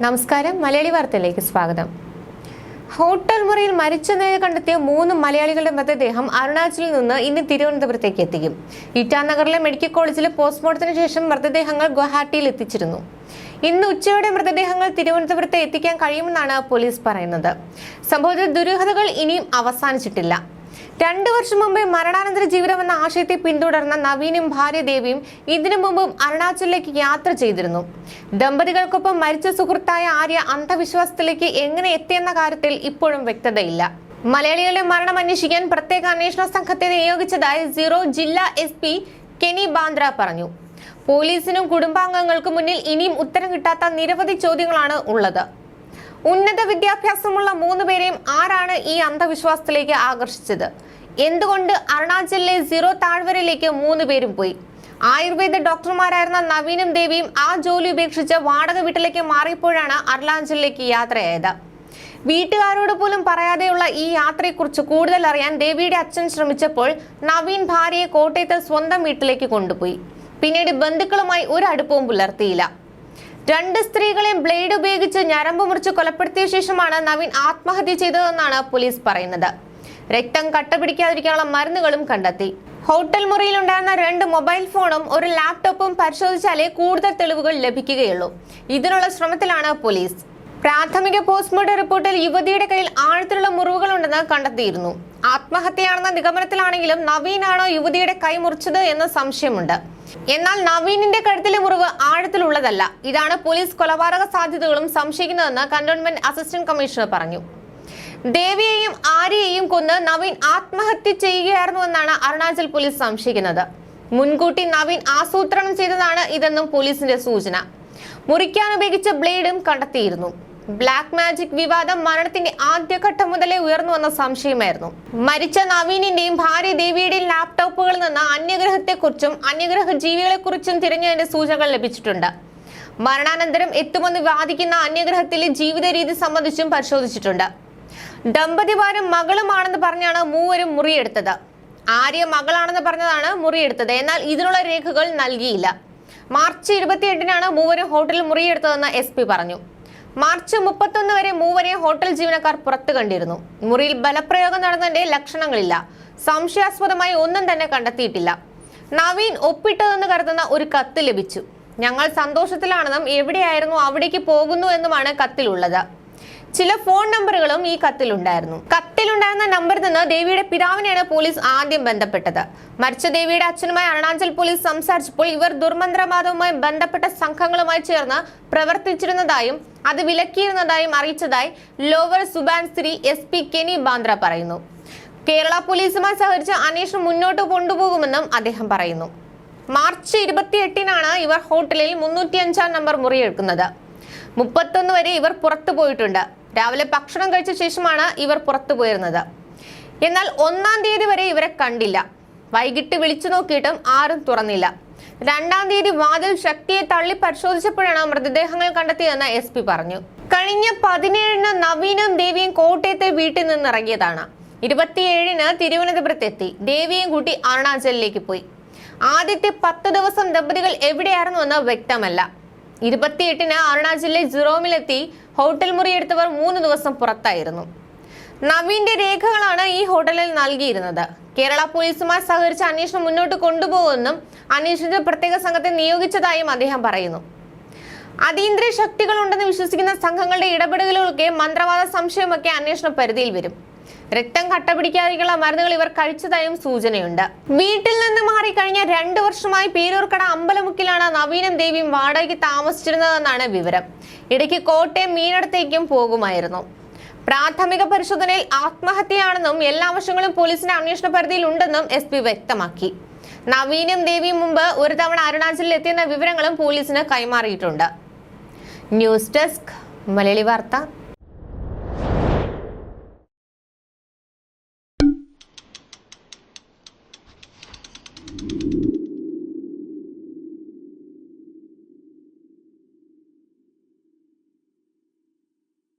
നമസ്കാരം. മലയാളി വാർത്തയിലേക്ക് സ്വാഗതം. ഹോട്ടൽ മുറിയിൽ മരിച്ച നിലയിൽ കണ്ടെത്തിയ മൂന്ന് മലയാളികളുടെ മൃതദേഹം അരുണാചലിൽ നിന്ന് ഇന്ന് തിരുവനന്തപുരത്തേക്ക് എത്തിക്കും. ഇറ്റാനഗറിലെ മെഡിക്കൽ കോളേജിലെ പോസ്റ്റ്മോർട്ടത്തിന് ശേഷം മൃതദേഹങ്ങൾ ഗുവാഹട്ടിയിൽ എത്തിച്ചിരുന്നു. ഇന്ന് ഉച്ചയോടെ മൃതദേഹങ്ങൾ തിരുവനന്തപുരത്ത് എത്തിക്കാൻ കഴിയുമെന്നാണ് പോലീസ് പറയുന്നത്. സംഭവത്തിൽ ദുരൂഹതകൾ ഇനിയും അവസാനിച്ചിട്ടില്ല. രണ്ടു വർഷം മുമ്പ് മരണാനന്തര ജീവിതം എന്ന ആശയത്തെ പിന്തുടർന്ന നവീനും ഭാര്യ ദേവിയും ഇതിനു മുമ്പും അരുണാചലിലേക്ക് യാത്ര ചെയ്തിരുന്നു. ദമ്പതികൾക്കൊപ്പം മരിച്ച സുഹൃത്തായ ആര്യ അന്ധവിശ്വാസത്തിലേക്ക് എങ്ങനെ എത്തിയെന്ന കാര്യത്തിൽ ഇപ്പോഴും വ്യക്തതയില്ല. മലയാളികളുടെ മരണം അന്വേഷിക്കാൻ പ്രത്യേക അന്വേഷണ സംഘത്തെ നിയോഗിച്ചതായി സീറോ ജില്ലാ എസ് പി കെനി ബാന്ദ്ര പറഞ്ഞു. പോലീസിനും കുടുംബാംഗങ്ങൾക്കും മുന്നിൽ ഇനിയും ഉത്തരം കിട്ടാത്ത നിരവധി ചോദ്യങ്ങളാണ് ഉള്ളത്. ഉന്നത വിദ്യാഭ്യാസമുള്ള മൂന്ന് പേരെയും ആരാണ് ഈ അന്ധവിശ്വാസത്തിലേക്ക് ആകർഷിച്ചത്? എന്തുകൊണ്ട് അരുണാചലിലെ സീറോ താഴ്വരയിലേക്ക് മൂന്ന് പേരും പോയി? ആയുർവേദ ഡോക്ടർമാരായിരുന്ന നവീനും ദേവിയും ആ ജോലി ഉപേക്ഷിച്ച് വാടക വീട്ടിലേക്ക് മാറിയപ്പോഴാണ് അരുണാചലിലേക്ക് യാത്രയായത്. വീട്ടുകാരോട് പോലും പറയാതെയുള്ള ഈ യാത്രയെക്കുറിച്ച് കൂടുതൽ അറിയാൻ ദേവിയുടെ അച്ഛൻ ശ്രമിച്ചപ്പോൾ നവീൻ ഭാര്യയെ കോട്ടയത്ത് സ്വന്തം വീട്ടിലേക്ക് കൊണ്ടുപോയി. പിന്നീട് ബന്ധുക്കളുമായി ഒരു അടുപ്പവും പുലർത്തിയില്ല. രണ്ട് സ്ത്രീകളെയും ബ്ലേഡ് ഉപയോഗിച്ച് ഞരമ്പ് മുറിച്ച് കൊലപ്പെടുത്തിയ ശേഷമാണ് നവീൻ ആത്മഹത്യ ചെയ്തതെന്നാണ് പോലീസ് പറയുന്നത്. രക്തം കട്ടപിടിക്കാതിരിക്കാനുള്ള മരുന്നുകളും കണ്ടെത്തി. ഹോട്ടൽ മുറിയിൽ ഉണ്ടായിരുന്ന രണ്ട് മൊബൈൽ ഫോണും ഒരു ലാപ്ടോപ്പും പരിശോധിച്ചാലേ കൂടുതൽ തെളിവുകൾ ലഭിക്കുകയുള്ളൂ. ഇതിനുള്ള ശ്രമത്തിലാണ് പോലീസ്. പ്രാഥമിക പോസ്റ്റ്മോർട്ടം റിപ്പോർട്ടിൽ യുവതിയുടെ കയ്യിൽ ആഴത്തിലുള്ള മുറിവുകളുണ്ടെന്ന് കണ്ടെത്തിയിരുന്നു. ആത്മഹത്യയാണെന്ന നിഗമനത്തിലാണെങ്കിലും നവീനാണോ യുവതിയുടെ കൈ മുറിച്ചത് എന്ന് സംശയമുണ്ട്. എന്നാൽ നവീനിന്റെ കഴുത്തിലെ മുറിവ് ആഴത്തിലുള്ളതല്ല. ഇതാണ് പോലീസ് കൊലപാതക സാധ്യതകളും സംശയിക്കുന്നതെന്ന് കന്റോൺമെന്റ് അസിസ്റ്റന്റ് കമ്മീഷണർ പറഞ്ഞു. ദേവിയെയും ആര്യയെയും കൊന്ന് നവീൻ ആത്മഹത്യ ചെയ്യുകയായിരുന്നുവെന്നാണ് അരുണാചൽ പോലീസ് സംശയിക്കുന്നത്. മുൻകൂട്ടി നവീൻ ആസൂത്രണം ചെയ്തതാണ് ഇതെന്നും പോലീസിന്റെ സൂചന. മുറിക്കാൻ ഉപയോഗിച്ച ബ്ലേഡും കണ്ടെത്തിയിരുന്നു. ബ്ലാക്ക് മാജിക് വിവാദം മരണത്തിന്റെ ആദ്യഘട്ടം മുതലേ ഉയർന്നു വന്ന സംശയമായിരുന്നു. മരിച്ച നവീനിന്റെയും ഭാര്യ ദേവിയുടെയും ലാപ്ടോപ്പുകളിൽ നിന്ന് അന്യഗ്രഹത്തെക്കുറിച്ചും അന്യഗ്രഹ ജീവികളെക്കുറിച്ചും തിരഞ്ഞതിന്റെ സൂചനകൾ ലഭിച്ചിട്ടുണ്ട്. മരണാനന്തരം എത്തുമെന്ന് വാദിക്കുന്ന അന്യഗ്രഹത്തിലെ ജീവിത രീതി സംബന്ധിച്ചും പരിശോധിച്ചിട്ടുണ്ട്. ദമ്പതിമാരും മകളുമാണെന്ന് പറഞ്ഞാണ് മൂവരും മുറിയെടുത്തത്. ആര്യ മകളാണെന്ന് പറഞ്ഞതാണ് മുറിയെടുത്തത്. എന്നാൽ ഇതിനുള്ള രേഖകൾ നൽകിയില്ല. മാർച്ച് ഇരുപത്തിയെട്ടിനാണ് മൂവരും ഹോട്ടലിൽ മുറിയെടുത്തതെന്ന് എസ് പറഞ്ഞു. മാർച്ച് മുപ്പത്തൊന്ന് വരെ മൂവരെ ഹോട്ടൽ ജീവനക്കാർ പുറത്തു കണ്ടിരുന്നു. മുറിയിൽ ബലപ്രയോഗം നടന്നതിന്റെ ലക്ഷണങ്ങളില്ല. സംശയാസ്പദമായി ഒന്നും തന്നെ കണ്ടെത്തിയിട്ടില്ല. നവീൻ ഒപ്പിട്ടതെന്ന് കരുതുന്ന ഒരു കത്ത് ലഭിച്ചു. ഞങ്ങൾ സന്തോഷത്തിലാണെന്നും എവിടെയായിരുന്നു അവിടേക്ക് പോകുന്നു എന്നുമാണ് കത്തിലുള്ളത്. ചില ഫോൺ നമ്പറുകളും ഈ കത്തിലുണ്ടായിരുന്നു. കത്തിലുണ്ടായിരുന്ന നമ്പറിൽ നിന്ന് ദേവിയുടെ പിതാവിനെയാണ് പോലീസ് ആദ്യം ബന്ധപ്പെട്ടത്. മരിച്ച ദേവിയുടെ അച്ഛനുമായി അരുണാചൽ പോലീസ് സംസാരിച്ചപ്പോൾ ഇവർ ദുർമന്ത്രവാദവുമായി ബന്ധപ്പെട്ട സംഘങ്ങളുമായി ചേർന്ന് പ്രവർത്തിച്ചിരുന്നതായും അത് വിലക്കിയിരുന്നതായും അറിയിച്ചതായി lower Subansiri S P Keni Bandra പറയുന്നു. കേരള പോലീസുമായി സഹകരിച്ച് അന്വേഷണം മുന്നോട്ട് കൊണ്ടുപോകുമെന്നും അദ്ദേഹം പറയുന്നു. മാർച്ച് ഇരുപത്തി എട്ടിനാണ് ഇവർ ഹോട്ടലിൽ മുന്നൂറ്റി അഞ്ചാം നമ്പർ മുറിയെടുക്കുന്നത്. മുപ്പത്തൊന്ന് വരെ ഇവർ പുറത്തു പോയിട്ടുണ്ട് രാവിലെ ഭക്ഷണം കഴിച്ച ശേഷമാണ് ഇവർ പുറത്തു പോയിരുന്നത്. എന്നാൽ ഒന്നാം തീയതി വരെ ഇവരെ കണ്ടില്ല. വൈകിട്ട് വിളിച്ചു നോക്കിയിട്ടും ആരും തുറന്നില്ല. രണ്ടാം തീയതി വാതിൽ ശക്തിയെ തള്ളി പരിശോധിച്ചപ്പോഴാണ് മൃതദേഹങ്ങൾ കണ്ടെത്തിയതെന്ന് എസ് പി പറഞ്ഞു. കഴിഞ്ഞ പതിനേഴിന് നവീനും ദേവിയും കോട്ടയത്തെ വീട്ടിൽ നിന്ന് ഇറങ്ങിയതാണ് ഇരുപത്തിയേഴിന് തിരുവനന്തപുരത്തെത്തി. ദേവിയും കൂട്ടി അരുണാചലിലേക്ക് പോയി. ആദ്യത്തെ പത്ത് ദിവസം ദമ്പതികൾ എവിടെയായിരുന്നുവെന്ന് വ്യക്തമല്ല. ഇരുപത്തിയെട്ടിന് അരുണാചലിലെ ജിറോമിലെത്തി ഹോട്ടൽ മുറിയെടുത്തവർ മൂന്ന് ദിവസം പുറത്തായിരുന്നു. നവീന്റെ രേഖകളാണ് ഈ ഹോട്ടലിൽ നൽകിയിരുന്നത്. കേരള പോലീസുമായി സഹകരിച്ച് അന്വേഷണം മുന്നോട്ട് കൊണ്ടുപോകുമെന്നും അന്വേഷണത്തിൽ പ്രത്യേക സംഘത്തെ നിയോഗിച്ചതായും അദ്ദേഹം പറയുന്നു. അതീന്ദ്രിയ ശക്തികളുണ്ടെന്ന് വിശ്വസിക്കുന്ന സംഘങ്ങളുടെ ഇടപെടലുകളൊക്കെ മന്ത്രവാദ സംശയമൊക്കെ അന്വേഷണ പരിധിയിൽ വരും. രക്തം കട്ടപിടിക്കാതെയുള്ള മരുന്നുകൾ ഇവർ കഴിച്ചതായും സൂചനയുണ്ട്. വീട്ടിൽ നിന്ന് മാറി കഴിഞ്ഞ രണ്ടു വർഷമായി പേരൂർക്കട അമ്പലമുക്കിലാണ് നവീനും ദേവിയും വാടകയ്ക്ക് താമസിച്ചിരുന്നതെന്നാണ് വിവരം. ഇടയ്ക്ക് കോട്ടയം മീനടത്തേക്കും പോകുമായിരുന്നു. പ്രാഥമിക പരിശോധനയിൽ ആത്മഹത്യയാണെന്നും എല്ലാ വശങ്ങളും പോലീസിന്റെ അന്വേഷണ പരിധിയിൽ ഉണ്ടെന്നും എസ് പി വ്യക്തമാക്കി. നവീനും ദേവിയും മുമ്പ് ഒരു തവണ അരുണാചലിൽ എത്തിയെന്ന വിവരങ്ങളും പോലീസിന് കൈമാറിയിട്ടുണ്ട്. ന്യൂസ് ഡെസ്ക് മലയാളി വാർത്ത.